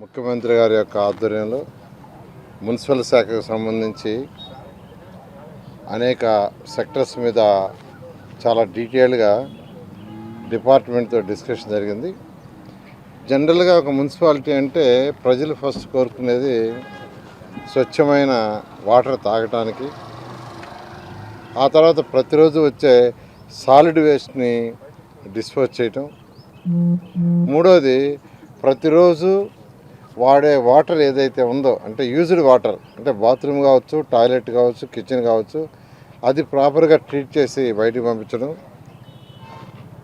ముఖ్యమంత్రి గారి యొక్క ఆధ్వర్యంలో మున్సిపల్ శాఖకు సంబంధించి అనేక సెక్టర్స్ మీద చాలా డీటెయిల్గా డిపార్ట్మెంట్తో డిస్కషన్ జరిగింది. జనరల్గా ఒక మున్సిపాలిటీ అంటే ప్రజలు ఫస్ట్ కోరుకునేది స్వచ్ఛమైన వాటర్ తాగటానికి ఆ తర్వాత ప్రతిరోజు వచ్చే సాలిడ్ వేస్ట్ని డిస్పోజ్ చేయటం. మూడోది ప్రతిరోజు వాడే వాటర్ ఏదైతే ఉందో అంటే యూజ్డ్ వాటర్ అంటే బాత్రూమ్ కావచ్చు టాయిలెట్ కావచ్చు కిచెన్ కావచ్చు అది ప్రాపర్గా ట్రీట్ చేసి బయటికి పంపించడం.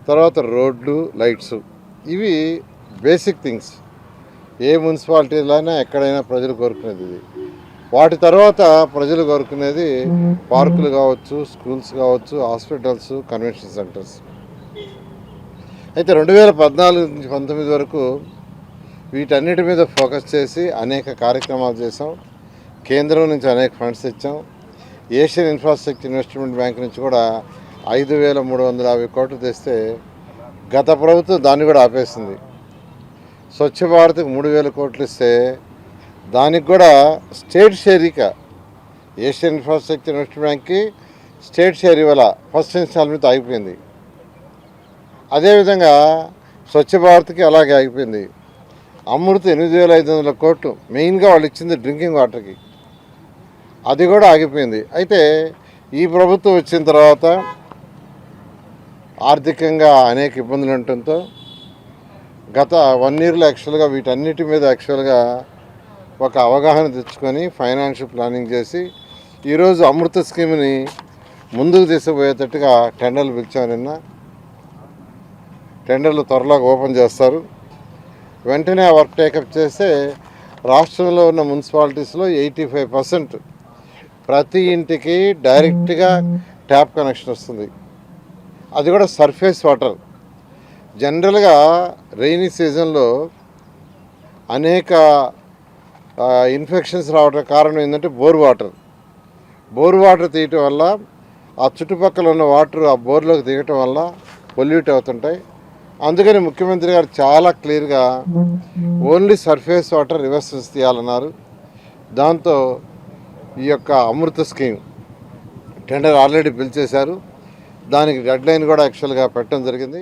తర్వాత రోడ్లు లైట్స్ ఇవి బేసిక్ థింగ్స్ ఏ మున్సిపాలిటీలైనా ఎక్కడైనా ప్రజలు కోరుకునేది ఇది. వాటి తర్వాత ప్రజలు కోరుకునేది పార్కులు కావచ్చు స్కూల్స్ కావచ్చు హాస్పిటల్స్ కన్వెన్షన్ సెంటర్స్ అయితే రెండు వేల పద్నాలుగు నుంచి పంతొమ్మిది వరకు వీటన్నిటి మీద ఫోకస్ చేసి అనేక కార్యక్రమాలు చేసాం కేంద్రం నుంచి అనేక ఫండ్స్ తెచ్చాం. ఏషియన్ ఇన్ఫ్రాస్ట్రక్చర్ ఇన్వెస్ట్మెంట్ బ్యాంక్ నుంచి కూడా ఐదు వేల మూడు వందల యాభై కోట్లు తెస్తే గత ప్రభుత్వం దాన్ని కూడా ఆపేసింది. స్వచ్ఛ భారత్కి మూడు వేల కోట్లు ఇస్తే దానికి కూడా స్టేట్ షేరిక ఏషియన్ ఇన్ఫ్రాస్ట్రక్చర్ ఇన్వెస్ట్మెంట్ బ్యాంక్కి స్టేట్ షేర్ ఇవ్వాల ఫస్ట్ ఇన్స్టాల్మెంట్ ఆగిపోయింది. అదేవిధంగా స్వచ్ఛ భారత్కి అలాగే ఆగిపోయింది. అమృత ఎనిమిది వేల ఐదు వందల కోట్లు. మెయిన్గా వాళ్ళు ఇచ్చింది డ్రింకింగ్ వాటర్కి. అది కూడా ఆగిపోయింది. అయితే ఈ ప్రభుత్వం వచ్చిన తర్వాత ఆర్థికంగా అనేక ఇబ్బందులు ఉండటంతో గత వన్ ఇయర్లో యాక్చువల్గా వీటన్నిటి మీద యాక్చువల్గా ఒక అవగాహన తెచ్చుకొని ఫైనాన్షియల్ ప్లానింగ్ చేసి ఈరోజు అమృత స్కీమ్ని ముందుకు తీసుకుపోయేటట్టుగా టెండర్లు పిలిచాం నిన్న. టెండర్లు త్వరలో ఓపెన్ చేస్తారు. వెంటనే ఆ వర్క్ టేకప్ చేస్తే రాష్ట్రంలో ఉన్న మున్సిపాలిటీస్లో ఎయిటీ ఫైవ్ పర్సెంట్ ప్రతి ఇంటికి డైరెక్ట్గా ట్యాప్ కనెక్షన్ వస్తుంది. అది కూడా సర్ఫేస్ వాటర్. జనరల్గా రైనీ సీజన్లో అనేక ఇన్ఫెక్షన్స్ రావడం కారణం ఏంటంటే బోర్ వాటర్. బోర్ వాటర్ తీయటం వల్ల ఆ చుట్టుపక్కల ఉన్న వాటర్ ఆ బోర్లోకి దిగటం వల్ల పొల్యూట్ అవుతుంటాయి. అందుకని ముఖ్యమంత్రి గారు చాలా క్లియర్గా ఓన్లీ సర్ఫేస్ వాటర్ రివర్సెస్ తీయాలన్నారు. దాంతో ఈ యొక్క అమృత స్కీమ్ టెండర్ ఆల్రెడీ పిలిచేశారు దానికి డెడ్ లైన్ కూడా యాక్చువల్గా పెట్టడం జరిగింది.